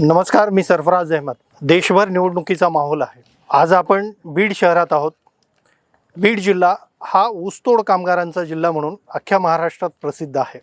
नमस्कार मी सरफराज अहमद. देशभर निवडणुकीचा माहोल आहे. आज आपण बीड शहरात आहोत. बीड जिल्हा हा ऊसतोड कामगारांचा जिल्हा म्हणून अख्ख्या महाराष्ट्रात प्रसिद्ध आहे.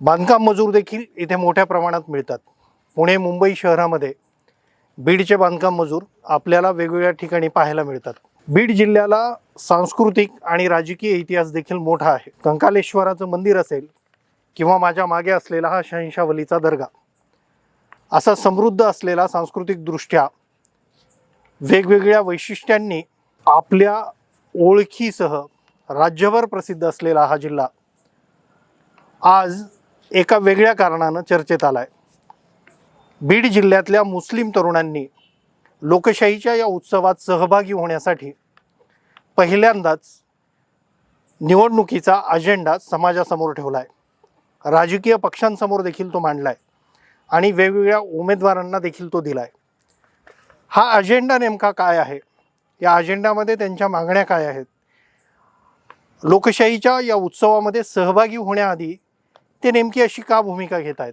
बांधकाम मजूर देखील इथे मोठ्या प्रमाणात मिळतात. पुणे मुंबई शहरामध्ये बीडचे बांधकाम मजूर आपल्याला वेगवेगळ्या ठिकाणी पाहायला मिळतात. बीड जिल्ह्याला सांस्कृतिक आणि राजकीय इतिहास देखील मोठा आहे. कंकालेश्वराचं मंदिर असेल किंवा माझ्या मागे असलेला हा शहंशावलीचा दर्गा असा समृद्ध असलेला सांस्कृतिकदृष्ट्या वेगवेगळ्या वैशिष्ट्यांनी आपल्या ओळखीसह राज्यभर प्रसिद्ध असलेला हा जिल्हा आज एका वेगळ्या कारणानं चर्चेत आला आहे बीड जिल्ह्यातल्या मुस्लिम तरुणांनी लोकशाहीच्या या उत्सवात सहभागी होण्यासाठी पहिल्यांदाच निवडणुकीचा अजेंडा समाजासमोर ठेवला आहे राजकीय पक्षांसमोर देखील तो मांडला आहे आणि वेगवेगळ्या उमेदवारांना देखील तो दिला आहे हा अजेंडा नेमका काय आहे? या अजेंडामध्ये त्यांच्या मागण्या काय आहेत? लोकशाहीच्या या उत्सवामध्ये सहभागी होण्याआधी ते नेमकी अशी का भूमिका घेत आहेत?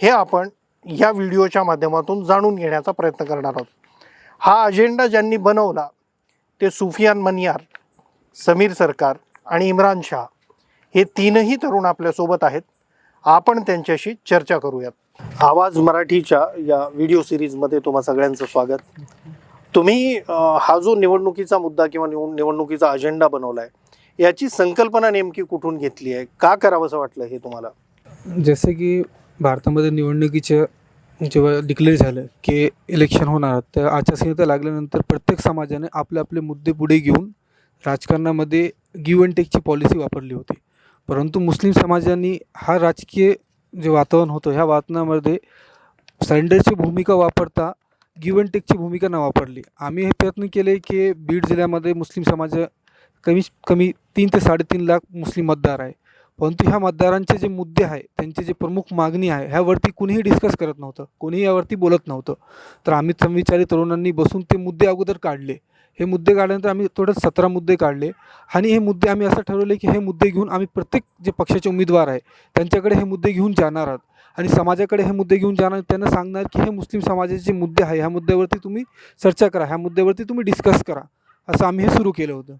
हे आपण या व्हिडिओच्या माध्यमातून जाणून घेण्याचा प्रयत्न करणार आहोत. हा अजेंडा ज्यांनी बनवला ते सुफियान मनियार समीर सरकार आणि इम्रान शाह हे तीनही तरुण आपल्यासोबत आहेत. आपण त्यांच्याशी चर्चा करूयात. आवाज मराठीच्या या व्हिडिओ सिरीजमध्ये तुम्हा सगळ्यांचं स्वागत. तुम्ही अं, हा जो निवडणुकीचा मुद्दा किंवा निवड निवडणुकीचा अजेंडा बनवला आहे याची संकल्पना नेमकी कुठून घेतली आहे? का करावं असं वाटलं हे तुम्हाला? जसे की भारतामध्ये निवडणुकीचे जेव्हा डिक्लेअर झालं की इलेक्शन होणार तर आचारसंहिता लागल्यानंतर प्रत्येक समाजाने आपले आपले मुद्दे पुढे घेऊन राजकारणामध्ये गिव्ह अँड टेकची पॉलिसी वापरली होती. परंतु मुस्लिम समाजाने हा राजकीय जे वातावरण होतं ह्या वातावरणामध्ये सरेंडरची भूमिका वापरता गिवन अँड टेकची भूमिका न वापरली. आम्ही हे प्रयत्न केले की बीड जिल्ह्यामध्ये मुस्लिम समाज कमी कमी तीन ते साडेतीन लाख मुस्लिम मतदार आहे. परंतु ह्या मतदारांचे जे मुद्दे आहे त्यांची जी प्रमुख मागणी आहे ह्यावरती कुणीही डिस्कस करत नव्हतं कोणीही यावरती बोलत नव्हतं. तर आम्ही समविचारी तरुणांनी बसून ते मुद्दे अगोदर काढले. हे मुद्दे काढल्यानंतर आम्ही थोडं सतरा मुद्दे काढले. आणि हे मुद्दे आम्ही असं ठरवले की हे मुद्दे घेऊन आम्ही प्रत्येक जे पक्षाचे उमेदवार आहे त्यांच्याकडे हे मुद्दे घेऊन जाणार आहात. आणि समाजाकडे हे मुद्दे घेऊन जाणार त्यांना सांगणार की हे मुस्लिम समाजाचे जे मुद्दे आहे ह्या मुद्द्यावरती तुम्ही चर्चा करा. ह्या मुद्द्यावरती तुम्ही डिस्कस करा. असं आम्ही हे सुरू केलं होतं.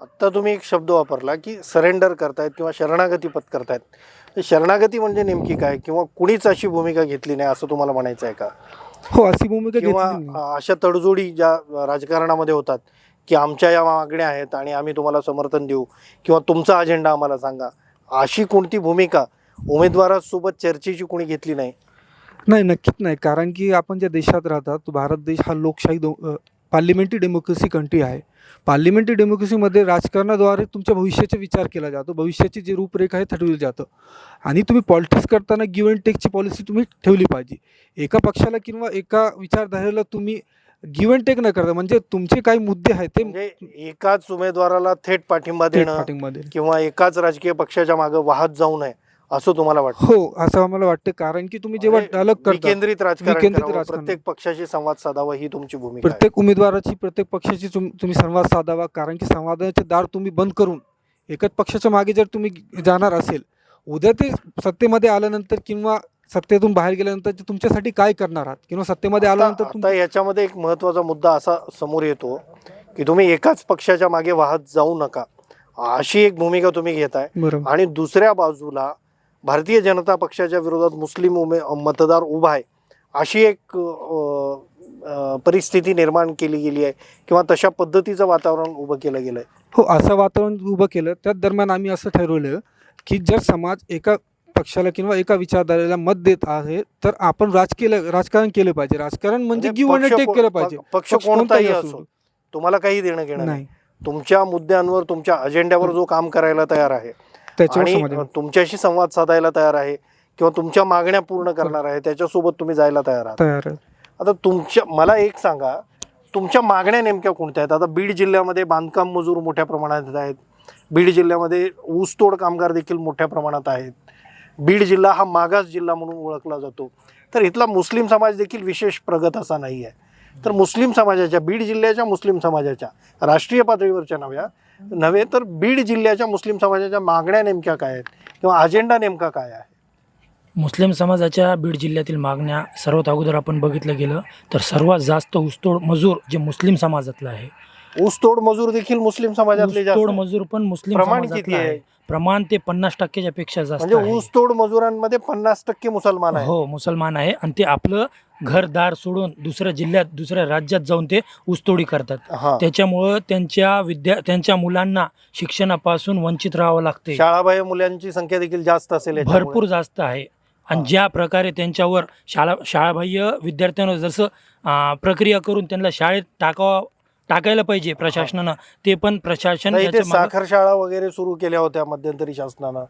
आत्ता तुम्ही एक शब्द वापरला की सरेंडर करतायत किंवा शरणागती पत्करतायत. शरणागती म्हणजे नेमकी काय? किंवा कुणीच अशी भूमिका घेतली नाही असं तुम्हाला म्हणायचं आहे का? हो अशी भूमिका किंवा घेतली अशा तडजोडी ज्या राजकारणामध्ये होतात की आमच्या या मागण्या आहेत आणि आम्ही तुम्हाला समर्थन देऊ किंवा तुमचा अजेंडा आम्हाला सांगा अशी कोणती भूमिका उमेदवारासोबत चर्चेची कोणी घेतली नाही? नाही नक्कीच नाही. कारण की आपण ज्या देशात राहतात तो भारत देश हा लोकशाही दो पार्लिमेंटरी डेमोक्रेसी कंट्री आहे. पार्लिमेंटरी डेमोक्रेसीमध्ये राजकारणाद्वारे तुमच्या भविष्याचा विचार केला जातो. भविष्याची जी रूपरेखा आहे ठरवली जातं. आणि तुम्ही पॉलिटिक्स करताना गिव्ह अँड टेकची पॉलिसी तुम्ही ठेवली पाहिजे. एका पक्षाला किंवा एका विचारधारेला तुम्ही गिव्ह अँड टेक न करता म्हणजे तुमचे काही मुद्दे आहेत ते म्हणजे एकाच उमेदवाराला थेट पाठिंबा देणं पाठिंबामध्ये किंवा एकाच राजकीय पक्षाच्या मागे वाहत जाऊ नये. असं तुम्हाला वाटतं? हो असं आम्हाला वाटतं. कारण की तुम्ही जेव्हा म्हणजे अलग करता विकेंद्रित राजकारण विकेंद्रित करावं, राजकारण. प्रत्येक पक्षाशी संवाद साधावा ही तुमची भूमिका आहे. प्रत्येक उमेदवाराची प्रत्येक पक्षाची तुम तुम्ही संवाद साधावा. कारण की संवादाचे दार तुम्ही बंद करून एकच पक्षाच्या मागे जर तुम्ही जाणार असेल उद्या ते सत्तेमध्ये आल्यानंतर किंवा सत्तेतून बाहेर गेल्यानंतर ते तुमच्यासाठी काय करणार आहात? किंवा सत्तेमध्ये आल्यानंतर तुम आता याच्यामध्ये एक महत्त्वाचा मुद्दा असा समोर येतो की तुम्ही एकाच पक्षाच्या मागे वाहत जाऊ नका. अशी एक भूमिका तुम्ही घेताय. बरोबर. आणि दुसऱ्या बाजूला भारतीय जनता पक्षाच्या विरोधात मुस्लिम उमे मतदार उभा आहे. अशी एक परिस्थिती निर्माण केली गेली आहे किंवा तशा पद्धतीचं वातावरण उभं केलं गेलं आहे हो असं वातावरण उभं केलं त्याच दरम्यान आम्ही असं ठरवलं की जर समाज एका पक्षाला किंवा एका विचारधारेला मत देत आहे तर आपण राजकीय राजकारण केलं पाहिजे. राजकारण म्हणजे गिव्ह अँड पक्ष टेक केलं पाहिजे. पक्ष कोणताही असो तुम्हाला काही देणं घेणं नाही. तुमच्या मुद्द्यांवर तुमच्या अजेंड्यावर जो काम करायला तयार आहे त्याच्यावर आणि तुमच्याशी संवाद साधायला तयार आहे किंवा तुमच्या मागण्या पूर्ण करणार आहे त्याच्यासोबत तुम्ही जायला तयार आहात. तयार आहे. आता तुमच्या मला एक सांगा तुमच्या मागण्या नेमक्या कोणत्या आहेत? आता बीड जिल्ह्यामध्ये बांधकाम मजूर मोठ्या प्रमाणात आहेत. बीड जिल्ह्यामध्ये ऊसतोड कामगार देखील मोठ्या प्रमाणात आहेत. बीड जिल्हा हा मागास जिल्हा म्हणून ओळखला जातो. तर इथला मुस्लिम समाज देखील विशेष प्रगत असा नाही आहे तर मुस्लिम समाजाच्या बीड जिल्ह्याच्या मुस्लिम समाजाच्या राष्ट्रीय पातळीवरच्या नव्या नव्हे तर बीड जिल्ह्याच्या मुस्लिम समाजाच्या मागण्या नेमक्या काय आहेत किंवा अजेंडा नेमका काय आहे मुस्लिम समाजाच्या बीड जिल्ह्यातील मागण्या सर्वात अगोदर आपण बघितलं गेलं तर सर्वात जास्त ऊसतोड मजूर जे मुस्लिम समाजातलं आहे ऊसतोड मजूर देखील मुस्लिम समाजातले ऊसतोड. मजूर पण मुस्लिम प्रमाण समाजातलं किती आहे? आहे प्रमाण ते पन्नास टक्क्याच्या पेक्षा जास्त म्हणजे आहे. ऊसतोड मजुरांमध्ये पन्नास टक्के मुसलमान आहे हो मुसलमान आहे आणि ते आपलं घरदार सोडून दुसऱ्या जिल्ह्यात दुसऱ्या राज्यात जाऊन ते ऊसतोडी करतात हा त्याच्यामुळं त्यांच्या विद्या त्यांच्या मुलांना शिक्षणापासून वंचित राहावं लागते शाळाबाह्य मुलांची संख्या देखील जास्त असेल याच्यामुळे. भरपूर जास्त आहे आणि हा. ज्या प्रकारे त्यांच्यावर शाळा शाळाबाह्य विद्यार्थ्यांवर जसं अं, प्रक्रिया करून त्यांना शाळेत टाकावं टाकायला पाहिजे प्रशासनानं. ते पण प्रशासन याच्या मागं- साखर शाळा वगैरे सुरू केल्या होत्या मध्यंतरी शासनानं.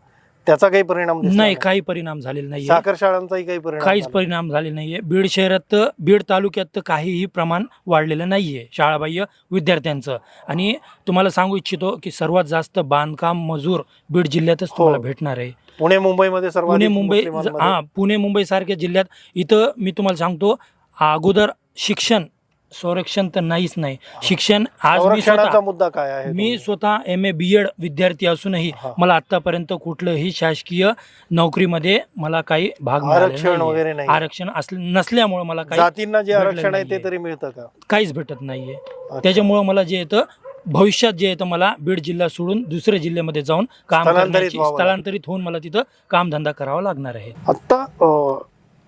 त्याचा काही परिणाम दिसला नाही काही परिणाम झालेला नाही साखर शाळांचाही काही परिणाम काहीच झाला. परिणाम झाले नाहीये. बीड शहरात तर बीड तालुक्यात तर काहीही प्रमाण वाढलेलं नाहीये शाळाबाह्य विद्यार्थ्यांचं. आणि तुम्हाला सांगू इच्छितो की सर्वात जास्त बांधकाम मजूर बीड जिल्ह्यातच तुम्हाला हो. भेटणार आहे. पुणे मुंबईमध्ये सर्व पुणे मुंबई हा पुणे मुंबई सारख्या जिल्ह्यात इथं मी तुम्हाला सांगतो अगोदर शिक्षण संरक्षण तर नाहीच नाही शिक्षण आज मी संरक्षणाचा स्वतः मुद्दा काय आहे मी स्वतः एम ए बी एड विद्यार्थी असूनही हा. मला आतापर्यंत कुठलंही शासकीय नोकरीमध्ये मला काही भाग मिळालेला आरक्षण नाहीये. वगैरे नाही आरक्षण नसल्यामुळे मला काही जातींना जे भेटलेलं आरक्षण आहे ते नाहीये. तरी मिळतं का काहीच भेटत नाहीये. त्याच्यामुळं मला जे येतं भविष्यात जे येतं मला बीड जिल्हा सोडून दुसऱ्या जिल्ह्यामध्ये जाऊन काम स्थलांतरित करण्याची व्हावं लागेल. स्थलांतरित होऊन मला तिथं कामधंदा करावा लागणार आहे आत्ता अ,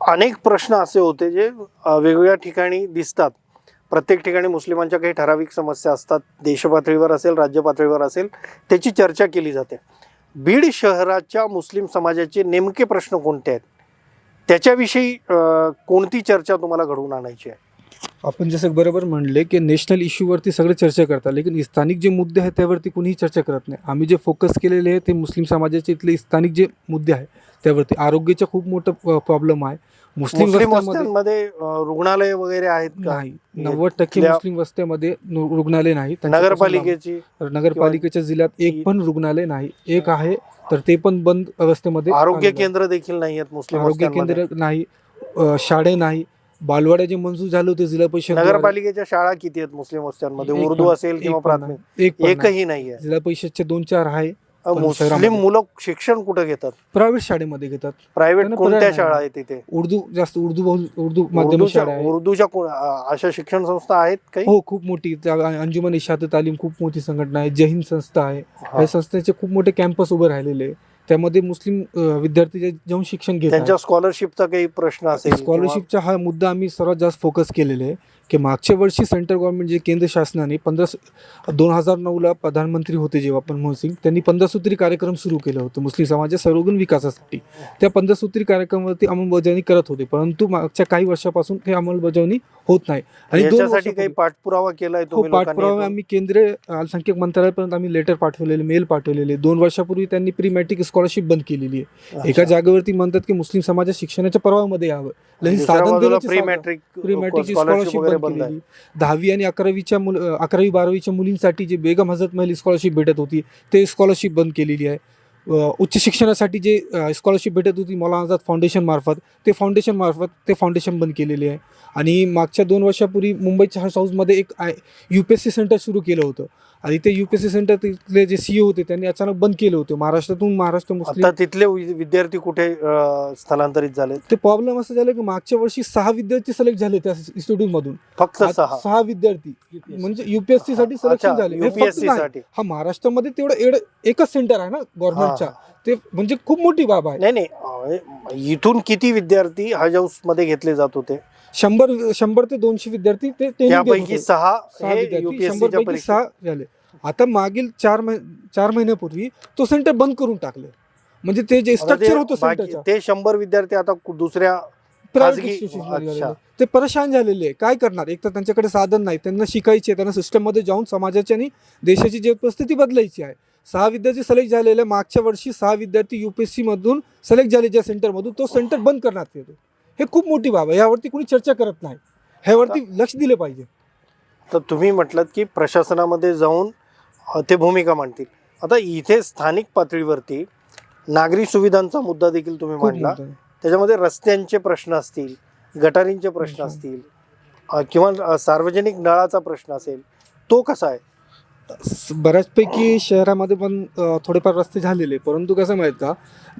अनेक प्रश्न असे होते जे अ, वेगवेगळ्या ठिकाणी दिसतात प्रत्येक ठिकाणी मुस्लिमांच्या काही ठराविक समस्या असतात देशपातळीवर असेल राज्य पातळीवर असेल त्याची चर्चा केली जाते. बीड शहराच्या मुस्लिम समाजाचे नेमके प्रश्न कोणते आहेत? त्याच्याविषयी कोणती चर्चा तुम्हाला घडवून आणायची आहे? आपण जसं बरोबर म्हणले की नॅशनल इश्यूवरती सगळे चर्चा करतात लेकिन स्थानिक जे मुद्दे आहेत त्यावरती कोणीही चर्चा करत नाही. आम्ही जे फोकस केलेले आहे ते मुस्लिम समाजाचे इथले स्थानिक जे मुद्दे आहे त्यावरती आरोग्याचा खूप मोठं प्रॉब्लेम आहे. मुस्लिम वस्त्यामध्ये रुग्णालय वगैरे आहेत का? नाही. नव्वद टक्के मुस्लिम वस्त्यामध्ये रुग्णालय नाही. नगरपालिकेची नगरपालिकेच्या जिल्ह्यात एक पण रुग्णालय नाही. एक आहे तर ते पण बंद अवस्थेमध्ये आरोग्य. केंद्र देखील नाही आहेत मुस्लिम आरोग्य. केंद्र नाही शाळे नाही. बालवाड्या जे मंजूर झाले होते जिल्हा परिषद नगरपालिकेच्या शाळा किती आहेत मुस्लिम वस्त्यांमध्ये? उर्दू असेल एक किंवा प्राथमिक? नाही. नाही. एकही नाहीये. जिल्हा परिषदचे दोन चार आहे. मुस्लिम शहरामध्ये. मुलं शिक्षण कुठं घेतात? प्रायव्हेट शाळेमध्ये घेतात. प्रायव्हेट त्यांना कोणत्या पर्याय शाळा नाही. आहेत तिथे? उर्दू जास्त उर्दू बहुल उर्दू माध्यम उर्दूच्या शाळा आहे. उर्दूच्या अ, अशा शिक्षण संस्था आहेत काही? हो खूप मोठी. त्या अंजुमन इशात तालीम खूप मोठी संघटना आहे. जय हिंद संस्था आहे. हा. या संस्थेचे खूप मोठे कॅम्पस उभे राहिलेले आहे. त्यामध्ये मुस्लिम अ, विद्यार्थी जे जाऊन शिक्षण घेत त्यांच्या स्कॉलरशिपचा काही प्रश्न असेल किंवा- स्कॉलरशिपचा हा मुद्दा आम्ही सर्वात जास्त फोकस केलेले आहे. की मागच्या वर्षी सेंट्रल गव्हर्नमेंट जे केंद्र शासनाने पंधरा दोन हजार नऊला प्रधानमंत्री होते जेव्हा मनमोहन सिंग त्यांनी पंधरासूत्री कार्यक्रम सुरू केलं होतं मुस्लिम समाजाच्या सर्वगुण विकासासाठी. त्या पंधरासूत्री कार्यक्रमावरती अंमलबजावणी करत होते परंतु मागच्या काही वर्षापासून ते अंमलबजावणी होत नाही. आणि दोन काही पाठपुरावा केलाय हो तुम्ही पाठपुरावा आम्ही केंद्रीय अल्पसंख्याक मंत्रालयापर्यंत आम्ही लेटर पाठवलेले मेल पाठवलेले. दोन वर्षापूर्वी त्यांनी प्री मॅट्रिक स्कॉलरशिप बंद केलेली आहे. एका जागेवरती म्हणतात की मुस्लिम समाजात शिक्षणाच्या प्रवाहामध्ये यावं. प्री मॅट्रिक स्कॉलरशिप बंद आहे दहावी आणि अकरावीच्या मुल अकरावी बारावीच्या मुलींसाठी जे बेगम हजरत महल स्कॉलरशिप भेटत होती ते स्कॉलरशिप बंद केलेली आहे. उच्च शिक्षणासाठी जे स्कॉलरशिप भेटत होती मौलाना आझाद फाउंडेशन मार्फत ते फाउंडेशन मार्फत ते फाउंडेशन बंद केलेले आहे. आणि मागच्या दोन वर्षापूर्वी मुंबईच्या हाऊसमध्ये एक I U P S C centre सुरू केलं होतं. आणि ते U P S C centre तिथले जे सी होते त्यांनी अचानक बंद केलं होतं. महाराष्ट्रातून महाराष्ट्र मुस्लिम आता तिथले वि- विद्यार्थी कुठे अ, स्थलांतरित झाले? ते प्रॉब्लेम असं झालं की मागच्या वर्षी सहा विद्यार्थी सिलेक्ट झाले त्या इन्स्टिट्यूटमधून फक्त आज सहा. सहा विद्यार्थी. म्हणजे युपीएससी साठी सिलेक्शन झाले. हे फक्त युपीएससी नाही. साठी. हा महाराष्ट्रामध्ये तेवढं एवढं एकच सेंटर आहे ना गव्हर्नमेंटच्या हा. ते म्हणजे खूप मोठी बाब आहे. नाही नाही अ, इथून किती विद्यार्थी हज हाऊसमध्ये घेतले जात होते? शंभर शंभर ते दोनशे विद्यार्थी ते training त्यापैकी होते. सहा सहा हे विद्यार्थी. शंभर पैकी परीक्षा सहा झाले. आता मागील चार महि चार महिन्यापूर्वी तो सेंटर बंद करून टाकले. म्हणजे ते जे आता ते स्ट्रक्चर होतं बाकी- सेंटरच्या ते शंभर विद्यार्थी आता कु- दुसऱ्या प्रायव्हेट खाजगी- इन्स्टिट्यूशन अच्छा. ते परेशान झालेले आहे. काय करणार? एक तर त्यांच्याकडे साधन नाही. त्यांना शिकायचे त्यांना सिस्टममध्ये जाऊन समाजाची आणि देशाची जे परिस्थिती बदलायची आहे. सहा विद्यार्थी सिलेक्ट झालेले. मागच्या वर्षी सहा विद्यार्थी युपीएससी मधून सिलेक्ट झाले ज्या सेंटरमधून तो सेंटर बंद करण्यात येतो. हे खूप मोठी बाब आहे. यावरती कोणी चर्चा करत नाही. ह्यावरती लक्ष दिले पाहिजे. तर तुम्ही म्हटलं की प्रशासनामध्ये जाऊन ते भूमिका मांडतील. आता इथे स्थानिक पातळीवरती नागरी सुविधांचा मुद्दा देखील तुम्ही मांडला. त्याच्यामध्ये रस्त्यांचे प्रश्न असतील गटारींचे प्रश्न. असतील किंवा सार्वजनिक नळाचा प्रश्न असेल तो कसा आहे? स- बऱ्याचपैकी शहरामध्ये पण अ, थोडेफार रस्ते झालेले परंतु कसं माहीत का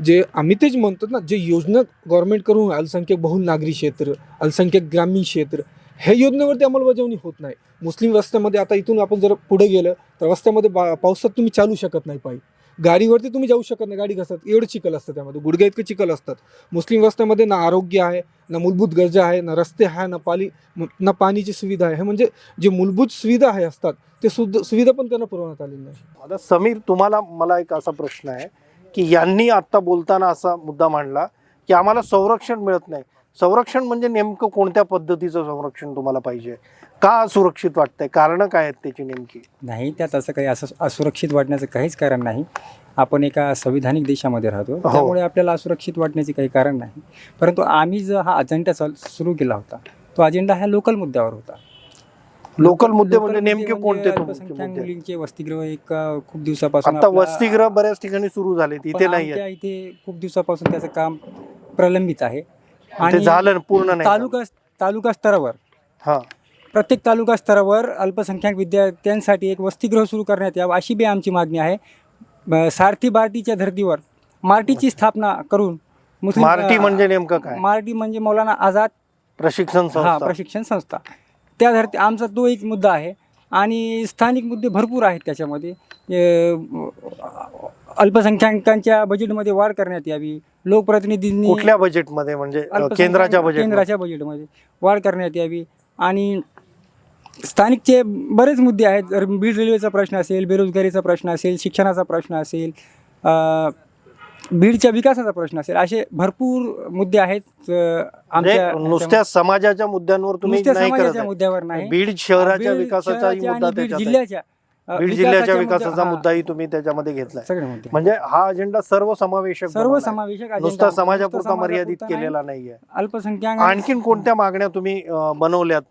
जे आम्ही तेच म्हणतो ना जे योजना गव्हर्नमेंट करून अल्पसंख्याक बहुल नागरी क्षेत्र अल्पसंख्याक ग्रामीण क्षेत्र ह्या योजनेवरती अंमलबजावणी होत नाही. मुस्लिम रस्त्यामध्ये आता इथून आपण जर पुढे गेलं तर रस्त्यामध्ये बा पावसात तुम्ही चालू शकत नाही पायी. गाडीवरती तुम्ही जाऊ शकत नाही. गाडी घसरत. एवढं चिखल असतं त्यामध्ये. गुडघ्या इतकं चिखल असतात. मुस्लिम रस्त्यामध्ये ना आरोग्य आहे ना मूलभूत गरजा आहे ना रस्ते आहे ना पाली ना पाणीची सुविधा आहे. हे म्हणजे जे मूलभूत सुविधा आहे असतात ते सुद्धा सुविधा पण त्यांना पुरवण्यात आलेली नाही. आता समीर तुम्हाला मला एक असा प्रश्न आहे की यांनी आत्ता बोलताना असा मुद्दा मांडला की आम्हाला संरक्षण मिळत नाही. संरक्षण म्हणजे नेमकं कोणत्या पद्धतीचं संरक्षण तुम्हाला पाहिजे? का असुरक्षित वाटतंय? कारणं काय आहेत त्याची नेमकी? नाही त्यात असं काही असं असुरक्षित वाटण्याचं काहीच कारण नाही. आपण एका संविधानिक देशामध्ये राहतो. त्यामुळे आपल्याला असुरक्षित वाटण्याचे काही कारण नाही. परंतु आम्ही जो हा अजेंडा सुरू केला होता तो अजेंडा ह्या लोकल मुद्द्यावर होता. लोकल मुद्दे म्हणजे नेमके म्हणजे कोणते मुलींचे वसतिगृह एक खूप दिवसापासून आता वसतिगृह बऱ्याच ठिकाणी सुरू झाले इथे नाही इथे खूप दिवसापासून त्याचं काम प्रलंबित आहे. ते झालं पूर्ण नाही. तालुका तालुका स्तरावर. हा. प्रत्येक तालुका स्तरावर अल्पसंख्याक विद्यार्थ्यांसाठी एक वसतिगृह सुरू करण्यात यावं अशी बी आमची मागणी आहे. सारथी बार्टीच्या धर्तीवर मार्टीची स्थापना करून मुस्लिम मार्टी म्हणजे नेमकं काय? मार्टी म्हणजे मौलाना आझाद प्रशिक्षण हा संस्था. प्रशिक्षण संस्था. त्या धर्ती आमचा तो एक मुद्दा आहे. आणि स्थानिक मुद्दे भरपूर आहेत त्याच्यामध्ये. अल्पसंख्याकांच्या बजेटमध्ये वाढ करण्यात यावी. लोकप्रतिनिधींनी कुठल्या बजेटमध्ये म्हणजे केंद्राच्या बजेट केंद्राच्या बजेटमध्ये वाढ करण्यात यावी. आणि स्थानिकचे बरेच मुद्दे आहेत. बीड रेल्वेचा प्रश्न असेल बेरोजगारीचा प्रश्न असेल शिक्षणाचा प्रश्न असेल बीडच्या विकासाचा प्रश्न असेल असे भरपूर मुद्दे आहेत अ, आमच्या म्हणजे नुसत्या समाजाच्या मुद्द्यांवर तुम्ही समाजाच्या. मुद्द्यावर नाही. बीड शहराच्या बीड आहे. जिल्ह्याच्या बीड जिल्ह्याच्या विकासाचा मुद्दा- हा, मुद्दाही तुम्ही त्याच्यामध्ये सगळे मुद्दे. म्हणजे हा अजेंडा सर्व. समावेशक नुसता आहे. समाजापुरता नुसता मर्यादित समाजापुरता नाही, केलेला नाहीये. अल्पसंख्याक आणखीन कोणत्या मागण्या तुम्ही अ, बनवल्यात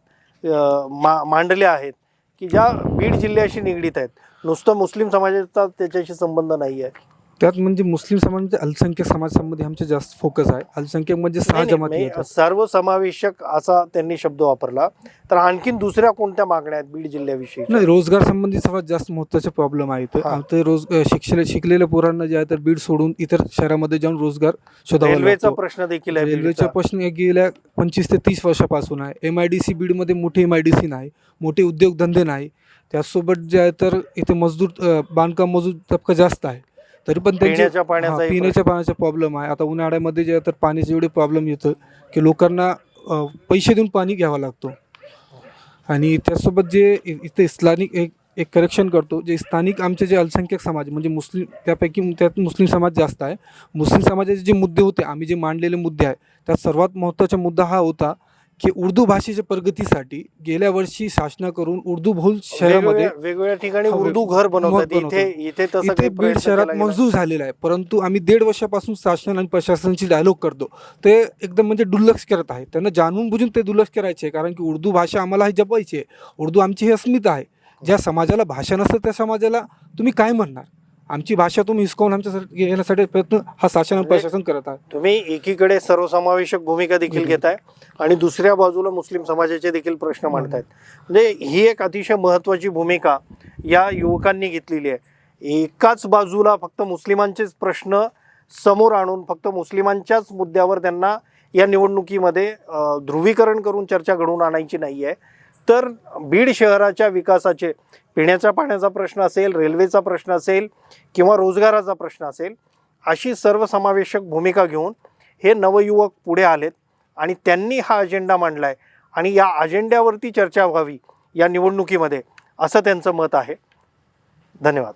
अ, मा- मांडल्या आहेत की ज्या बीड जिल्ह्याशी निगडीत आहेत? नुसतं मुस्लिम समाजाचा त्याच्याशी संबंध नाहीये. त्यात म्हणजे मुस्लिम समाज म्हणजे अल्पसंख्याक समाजामध्ये आमचे जास्त फोकस आहे. अल्पसंख्याक म्हणजे सहा नाही, जमाती येतात सर्वसमावेशक असा त्यांनी शब्द वापरला. तर आणखीन दुसऱ्या कोणत्या मागण्या आहेत बीड जिल्ह्याविषयी? नाही रोजगार संबंधी सर्वात जास्त महत्त्वाचे प्रॉब्लेम आहे तर हा. ते रोज अ, शिक्षले शिकलेल्या पोरांना जे आहे तर बीड सोडून इतर शहरामध्ये जाऊन रोजगार शोधावा रेल्वेचा लागतो प्रश्न देखील आहे रेल्वेचा बीडचा. प्रश्न एक गेल्या पंचवीस ते तीस वर्षापासून आहे. एम आय डी सी बीडमध्ये मोठी एम आय डी सी नाही मोठे उद्योगधंदे नाही. त्याचसोबत जे आहे तर इथे मजदूर अ, बांधकाम मजूर तबका जास्त आहे. तरी पण त्यांचे पिण्याच्या हा, पाण्याचा पिण्याच्या पाण्याचा प्रॉब्लेम आहे. आता उन्हाळ्यामध्ये जे तर पाण्याचे एवढे प्रॉब्लेम येतं की लोकांना अ, पैसे देऊन पाणी घ्यावं लागतो. आणि त्यासोबत जे इ- इथे स्थानिक एक एक करेक्शन करतो जे स्थानिक आमचे जे अल्पसंख्याक समाज म्हणजे मुस्लिम त्यापैकी त्यात मुस्लिम समाज जास्त आहे. मुस्लिम समाजाचे जे मुद्दे होते आम्ही जे मांडलेले मुद्दे आहे त्यात सर्वात महत्त्वाचा मुद्दा हा होता की उर्दू भाषेच्या प्रगतीसाठी गेल्या वर्षी शासनाकडून उर्दू बहुल शहरामध्ये वेगवेगळ्या ठिकाणी उर्दू घर बनवतात. इथे बीड शहरात मंजूर झालेला आहे. परंतु आम्ही दीड वर्षापासून शासन आणि प्रशासनाची डायलॉग करतो. ते एकदम म्हणजे दुर्लक्ष करत आहे. त्यांना जाणून बुजून ते दुर्लक्ष करायचे कारण की उर्दू भाषा आम्हाला ही जपायची आहे. उर्दू आमची ही अस्मिता आहे. ज्या समाजाला भाषा नसतं त्या समाजाला तुम्ही काय म्हणणार? आमची भाषा तुम्ही हिसकावून आमच्यासाठी घेण्यासाठी प्रयत्न हा शासन म्हणजे- प्रशासन करत आहे. तुम्ही एकीकडे सर्वसमावेशक भूमिका देखील हम्म. घेताय आणि दुसऱ्या बाजूला मुस्लिम समाजाचे देखील प्रश्न मांडतायत. म्हणजे ही एक अतिशय महत्त्वाची भूमिका या युवकांनी घेतलेली आहे. एकाच बाजूला फक्त मुस्लिमांचेच प्रश्न समोर आणून फक्त मुस्लिमांच्याच मुद्द्यावर त्यांना या निवडणुकीमध्ये ध्रुवीकरण करून चर्चा घडवून आणायची नाही आहे तर बीड शहराच्या विकासाचे पिण्याच्या पाण्याचा प्रश्न असेल रेल्वेचा प्रश्न असेल किंवा रोजगाराचा प्रश्न असेल अशी सर्वसमावेशक भूमिका घेऊन हे नवयुवक पुढे आलेत आणि त्यांनी हा अजेंडा मांडला आहे आणि या अजेंड्यावरती चर्चा व्हावी या निवडणुकीमध्ये असं त्यांचं मत आहे. धन्यवाद.